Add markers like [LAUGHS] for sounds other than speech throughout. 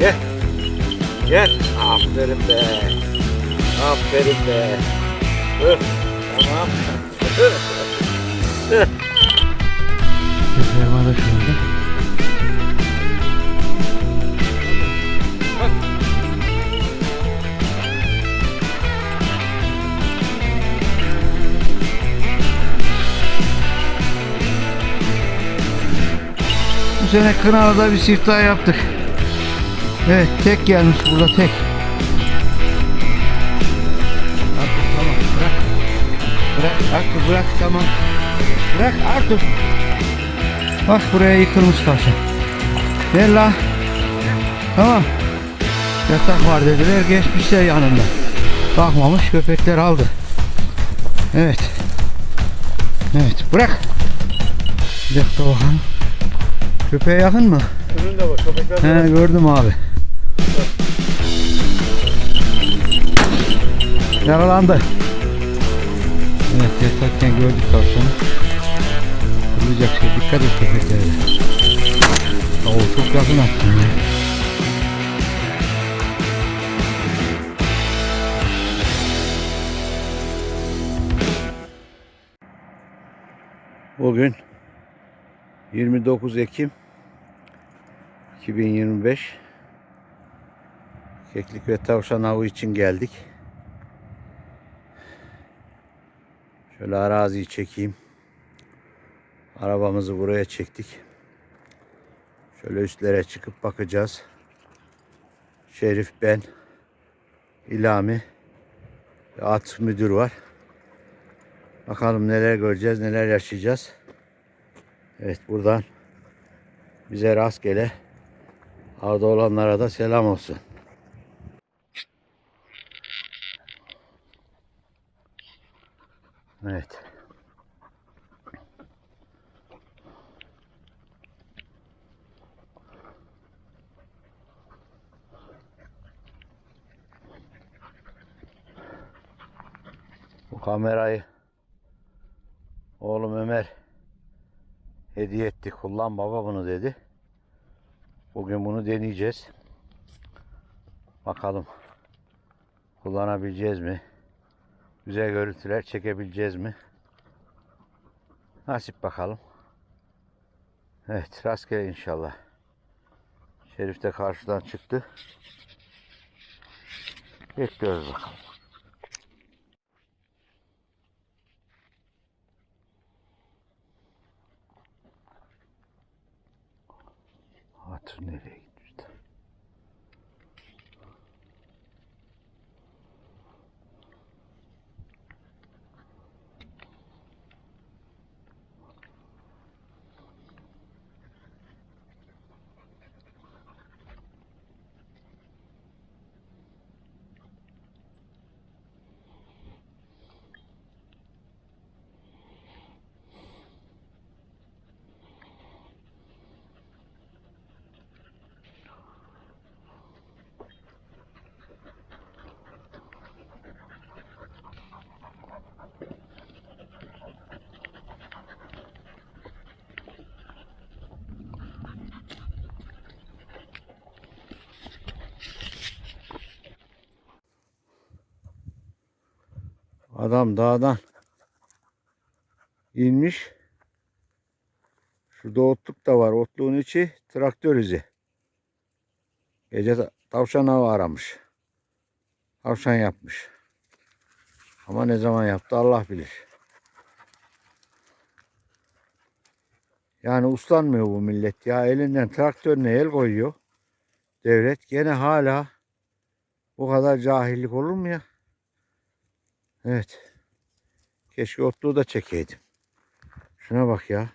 Gel. Gel. Aferin be. Aferin be. Hı, Tamam. Hı. Hı. Erman da şurada. Bu sene Kınalı'da bir siftah yaptık. Evet tek gelmiş burada tek. Artık tamam bırak. Bırak artık bırak tamam. Bırak artık. Bak buraya yıkılmış tavşan. Gel la. Tamam. Yatak var dediler geçmişler yanında. Bakmamış köpekler aldı. Evet. Evet bırak. Bir dakika bakalım. Köpeğe yakın mı? Önünde bak köpekler. He gördüm abi. Yaralandı. Evet yatarken gördük tavşanı. Kırılacak şey dikkat et köpeklere. Oo çok yakın attın ya. Bugün 29 Ekim 2025 Keklik ve tavşan avı için geldik. Şöyle araziyi çekeyim. Arabamızı buraya çektik. Şöyle üstlere çıkıp bakacağız. Şerif ben, İlami, at müdür var. Bakalım neler göreceğiz, neler yaşayacağız. Evet buradan bize rastgele avda olanlara da selam olsun. Evet. Bu kamerayı oğlum Ömer hediye etti. Kullan baba bunu dedi. Bugün bunu deneyeceğiz. Bakalım kullanabileceğiz mi? Güzel görüntüler çekebileceğiz mi? Nasip bakalım. Evet rastgele inşallah. Şerif de karşıdan çıktı. Bekliyoruz bakalım. Nereye gitti? Adam dağdan inmiş. Şurada otluk da var. Otluğun içi traktör izi. Gece ta- tavşan avı aramış. Tavşan yapmış. Ama ne zaman yaptı Allah bilir. Yani uslanmıyor bu millet ya. Elinden traktörüne el koyuyor. Devlet gene hala bu kadar cahillik olur mu ya? Evet. Keşke otluğu da çekeydim. Şuna bak ya.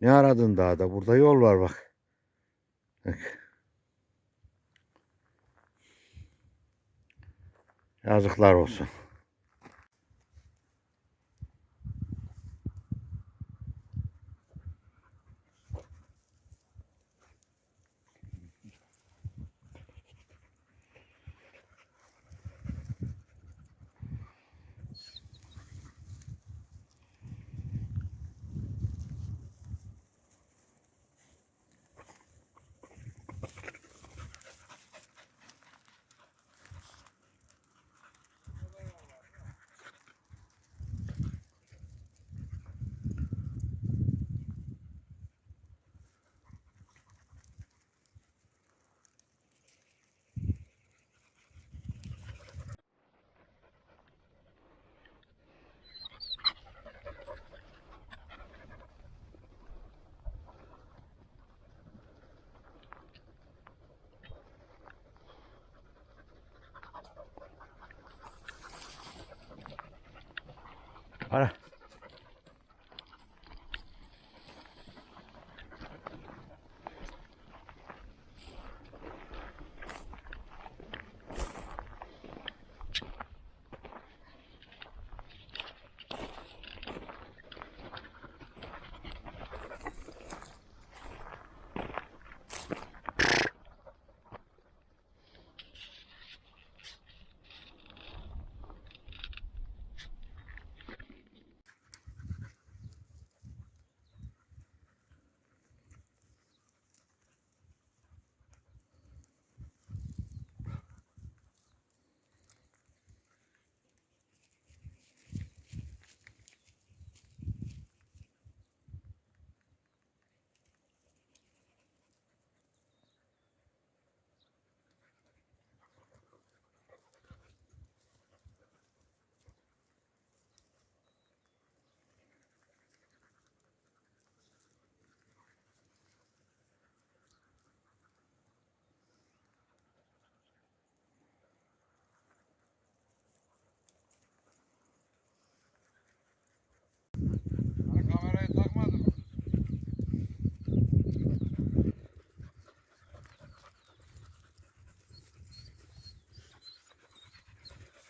Ne aradın dağda? Burada yol var bak. Bak. Yazıklar olsun.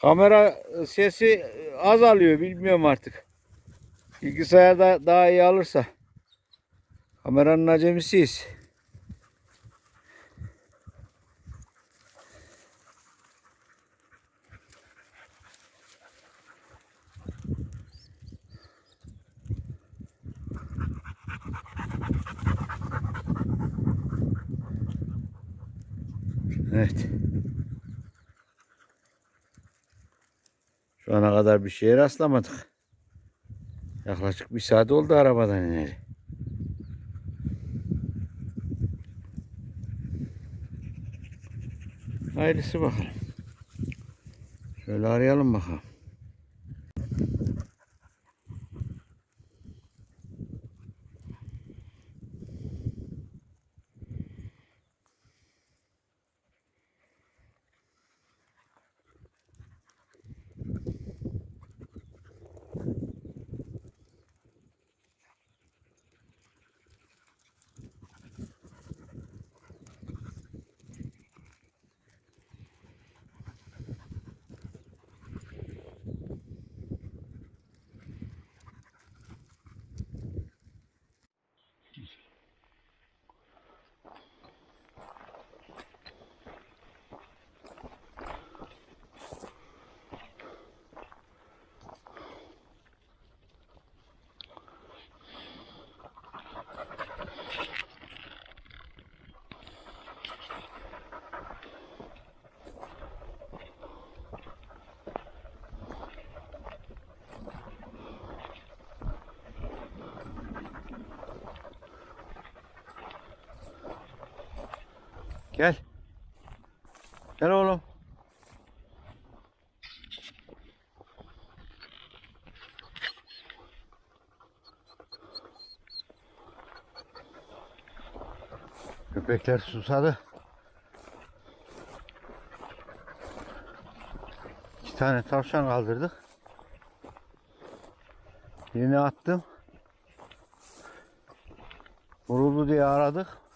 Kamera sesi az alıyor bilmiyorum artık. Bilgisayarda daha iyi alırsa. Kameranın acemisiyiz. Evet. Şu ana kadar bir şeye rastlamadık. Yaklaşık bir saat oldu arabadan ineli. Hayırlısı bakalım. Şöyle arayalım bakalım. Gel. Gel oğlum. Köpekler susadı. İki tane tavşan kaldırdık. Birini attım. Vuruldu diye aradık.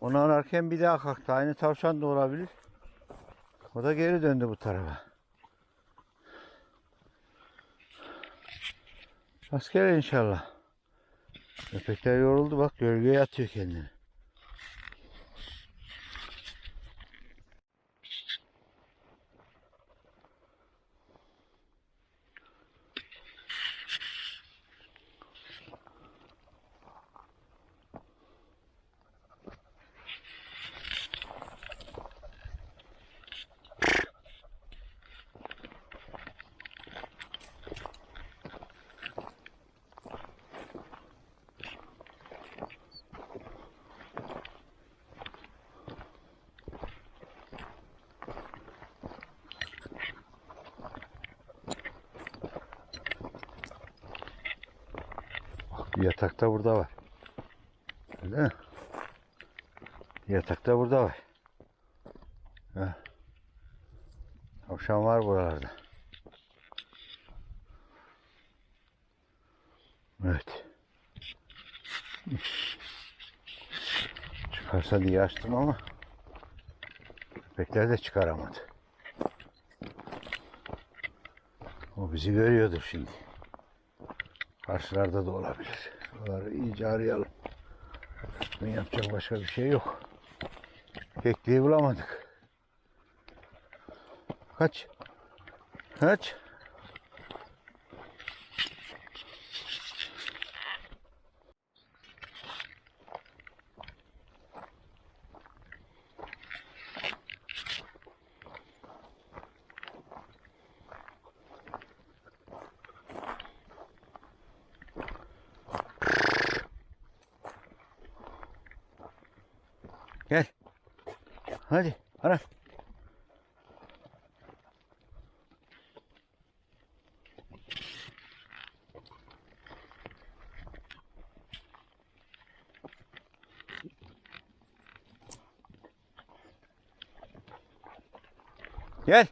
Onu ararken bir daha kalktı. Aynı tavşan da olabilir. O da geri döndü bu tarafa. Rastgele inşallah. Köpekler yoruldu bak gölgeye atıyor kendini. Bir yatak da burada var. Öyle mi? Bir yatak da burada var. Ha. Tavşan var buralarda. Evet. Çıkarsa diye açtım ama köpekler de çıkaramadı. O bizi görüyordur şimdi. Karşılarda da olabilir. Buraları iyice arayalım. Ben yapacak başka bir şey yok. Kekliği bulamadık. Kaç. Kaç. Gel.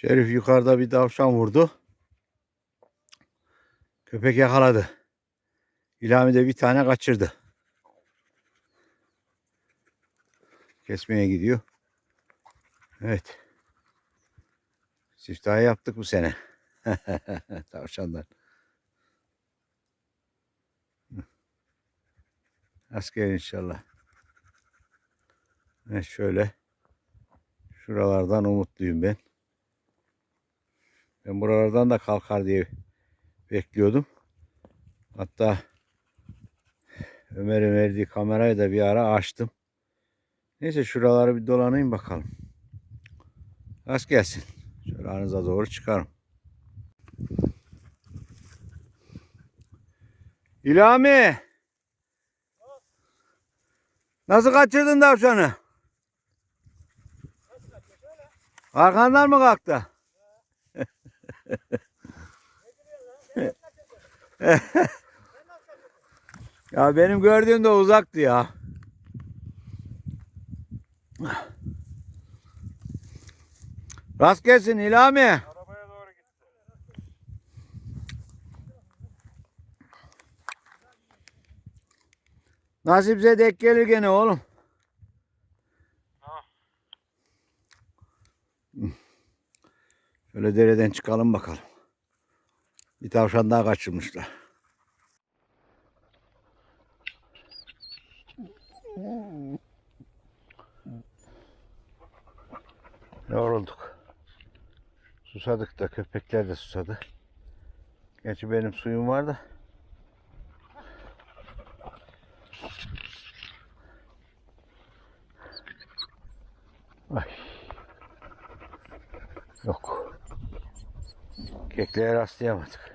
Herif yukarıda bir tavşan vurdu. Köpek yakaladı. İlhami de bir tane kaçırdı. Kesmeye gidiyor. Evet. Siftahı yaptık bu sene. [LAUGHS] Tavşandan. Asker inşallah. Evet şöyle. Şuralardan umutluyum ben. Ben buralardan da kalkar diye bekliyordum. Hatta Ömer'in verdiği kamerayı da bir ara açtım. Neyse şuraları bir dolanayım bakalım. Rast gelsin. Şöyle aranıza doğru çıkarım. İlhami. Nasıl kaçırdın tavşanı? Arkandan mı kalktı? [LAUGHS] ya benim gördüğüm de uzaktı ya. Rast gelsin İlhami. Nasipse denk gelir gene oğlum. Şöyle dereden çıkalım bakalım. Bir tavşan daha kaçırmışlar. Yorulduk. Susadık da köpekler de susadı. Gerçi benim suyum var da. Ay. Yok. Kekliğe rastlayamadık.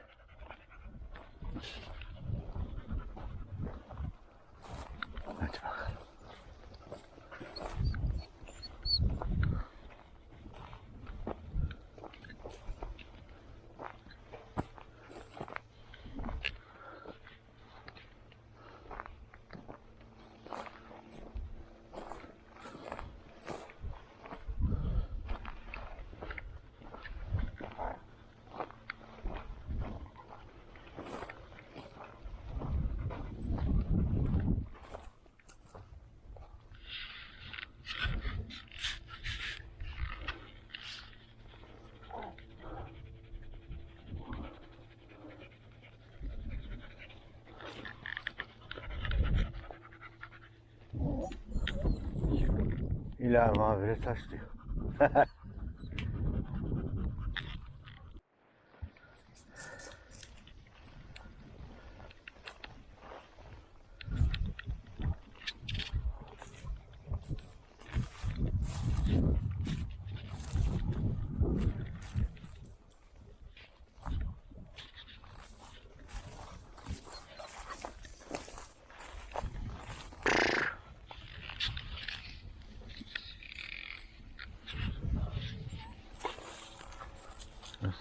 İlham habire taşlıyor. [LAUGHS] Nasıl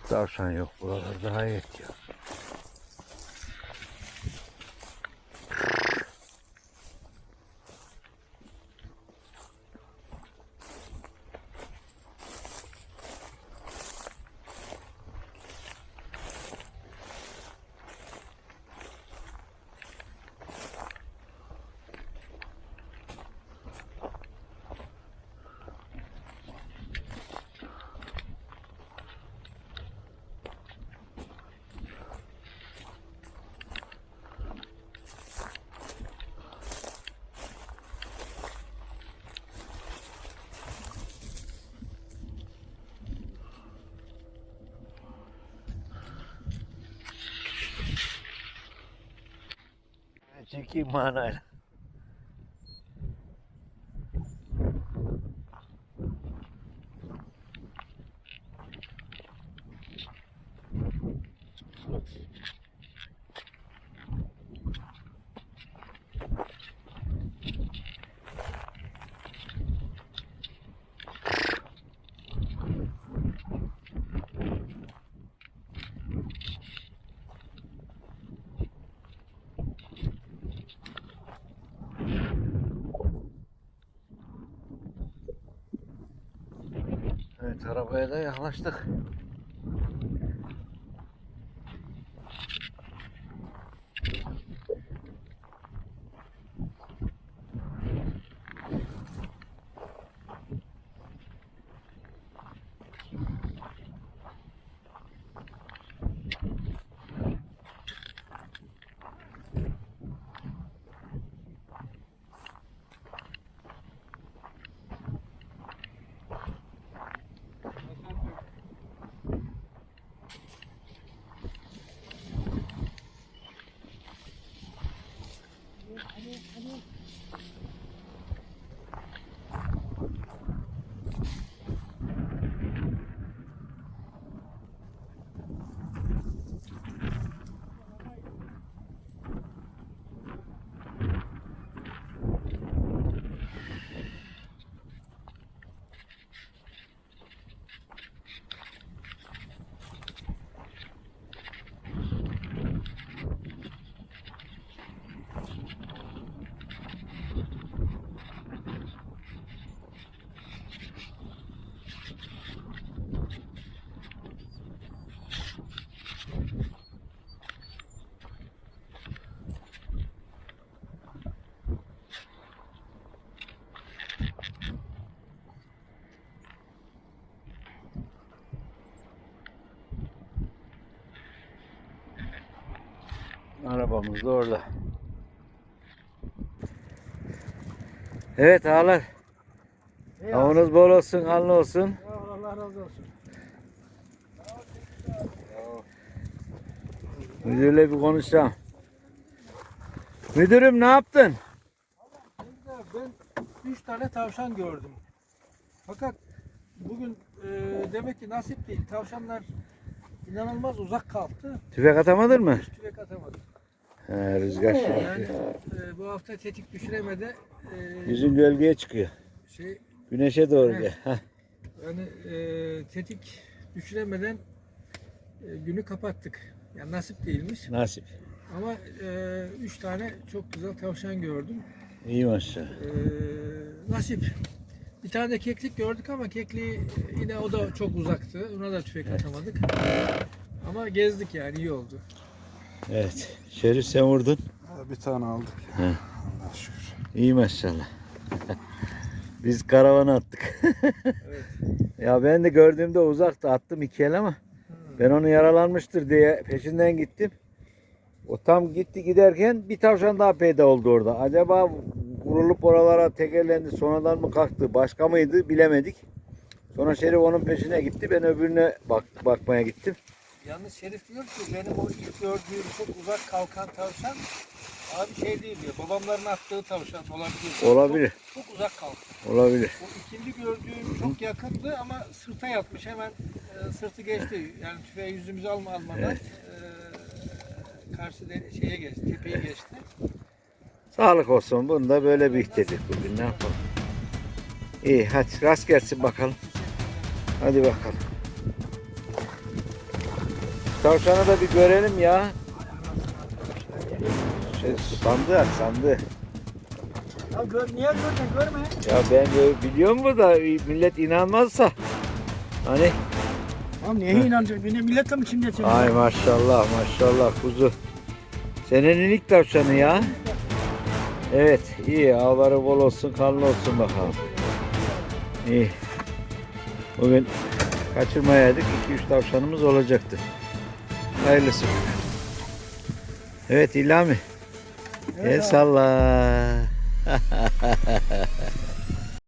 tavşan yok buralarda hayret ya. Çekeyim manayla. Evet arabaya da yaklaştık. Arabamız da orada. Evet ağalar. Avınız bol olsun, alın olsun. Allah razı olsun. Müdürle bir konuşacağım. Müdürüm ne yaptın? Ben üç tane tavşan gördüm. Fakat bugün e, demek ki nasip değil. Tavşanlar inanılmaz uzak kalktı. Tüfek atamadın mı? Hiç tüfek atamadı. He, rüzgar Yani e, bu hafta tetik düşüremedi. E, Yüzün gölgeye çıkıyor. şey Güneşe doğru gel. Heh. yani e, tetik düşüremeden e, günü kapattık. Yani nasip değilmiş. Nasip. Ama e, üç tane çok güzel tavşan gördüm. İyi maşallah. Ee, nasip. Bir tane de keklik gördük ama kekliği yine o da çok uzaktı. Ona da tüfek atamadık. Ama gezdik yani iyi oldu. Evet. Şerif sen vurdun. Bir tane aldık. He. Allah şükür. İyi maşallah. [LAUGHS] Biz karavana attık. Evet. [LAUGHS] ya ben de gördüğümde uzakta attım iki el ama ben onu yaralanmıştır diye peşinden gittim. O tam gitti giderken bir tavşan daha peyda oldu orada. Acaba vurulup oralara tekerlendi sonradan mı kalktı başka mıydı bilemedik. Sonra Şerif onun peşine gitti ben öbürüne bak bakmaya gittim. Yalnız Şerif diyor ki benim o ilk gördüğüm çok uzak kalkan tavşan abi şey değil diyor. Babamların attığı tavşan olabilir. Olabilir. Çok, çok uzak kalktı. Olabilir. O ikinci gördüğüm çok yakındı ama sırta yatmış. Hemen e, sırtı geçti. Yani tüfeği yüzümüze alma almadan e, karşı de, şeye geçti, tepeye geçti. Sağlık olsun. Bunu da böyle biriktirdik bugün. Ne yapalım? İyi hadi rast gelsin bakalım. Hadi bakalım. Tavşanı da bir görelim ya. Şey, sandığı aç sandığı. Ya gör, niye gördün görme. Ya ben biliyorum bu da millet inanmazsa. Hani Tamam niye inanacak? Beni millete mi çimletiyor? ay maşallah maşallah kuzu. Senenin ilk tavşanı ya. Evet iyi avları bol olsun kanlı olsun bakalım. İyi. Bugün kaçırmayaydık 2-3 tavşanımız olacaktı. Hayırlısı. Evet İlhami. El salla. [LAUGHS]